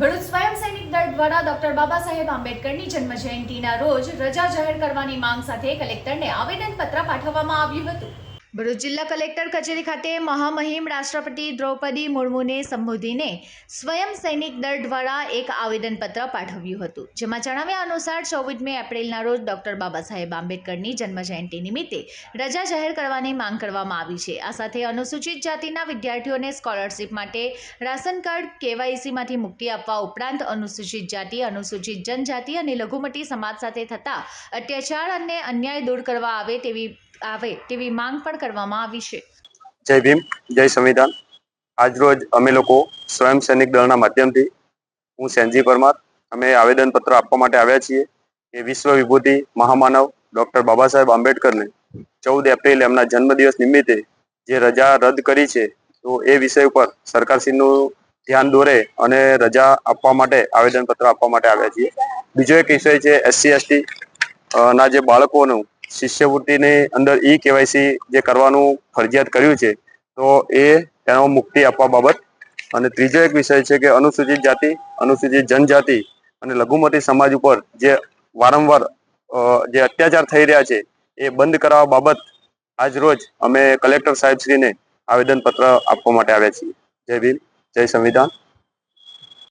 ભરૂચ સ્વયં સૈનિક દળ દ્વારા ડોક્ટર બાબા સાહેબ આંબેડકરની જન્મ જયંતિના રોજ રજા જાહેર કરવાની માંગ સાથે કલેક્ટરને આવેદનપત્ર પાઠવવામાં આવ્યું હતું. ભરૂચ જિલ્લા કલેક્ટર કચેરી ખાતે મહામહિમ રાષ્ટ્રપતિ દ્રૌપદી મુર્મુને સંબોધીને સ્વયં સૈનિક દળ દ્વારા એક આવેદનપત્ર પાઠવ્યું હતું. જેમાં જણાવ્યા અનુસાર ચોવીસમી એપ્રિલના રોજ ડોક્ટર બાબા સાહેબ આંબેડકરની જન્મજયંતિ નિમિત્તે રજા જાહેર કરવાની માંગ કરવામાં આવી છે. આ સાથે અનુસૂચિત જાતિના વિદ્યાર્થીઓને સ્કોલરશિપ માટે રાશન કાર્ડ કેવાયસીમાંથી મુક્તિ આપવા ઉપરાંત અનુસૂચિત જાતિ, અનુસૂચિત જનજાતિ અને લઘુમતી સમાજ સાથે થતા અત્યાચાર અને અન્યાય દૂર કરવા આવે તેવી આવે તેવી માંગ પણ કરવામાં આવી છે. જય ભીમ, જય સંવિધાન. આજરોજ અમે લોકો સ્વયં સૈનિક દળના માધ્યમથી હું સેનજી પરમાર, અમે આવેદનપત્ર આપવા માટે આવ્યા છીએ કે વિશ્વ વિભૂતિ મહામાનવ ડોક્ટર બાબા સાહેબ આંબેડકરને ચૌદ એપ્રિલ એમના જન્મદિવસ નિમિત્તે જે રજા રદ કરી છે, તો એ વિષય ઉપર સરકારશ્રીનું ધ્યાન દોરે અને રજા આપવા માટે આવેદનપત્ર આપવા માટે આવ્યા છીએ. બીજો એક વિષય છે એસસી, એસટી ના જે બાળકોનું શિષ્યવૃત્તિની અંદર ઈ કેવાયસી જે કરવાનું ફરજિયાત કર્યું છે, તો એ એનો મુક્તિ આપવા બાબત. અને ત્રીજો એક વિષય છે કે અનુસૂચિત જાતિ, અનુસૂચિત જનજાતિ અને લઘુમતી સમાજ ઉપર જે વારંવાર જે અત્યાચાર થઈ રહ્યા છે, એ બંધ કરાવવા બાબત આજ રોજ અમે કલેક્ટર સાહેબશ્રીને આવેદનપત્ર આપવા માટે આવ્યા છીએ. જય ભીમ, જય સંવિધાન.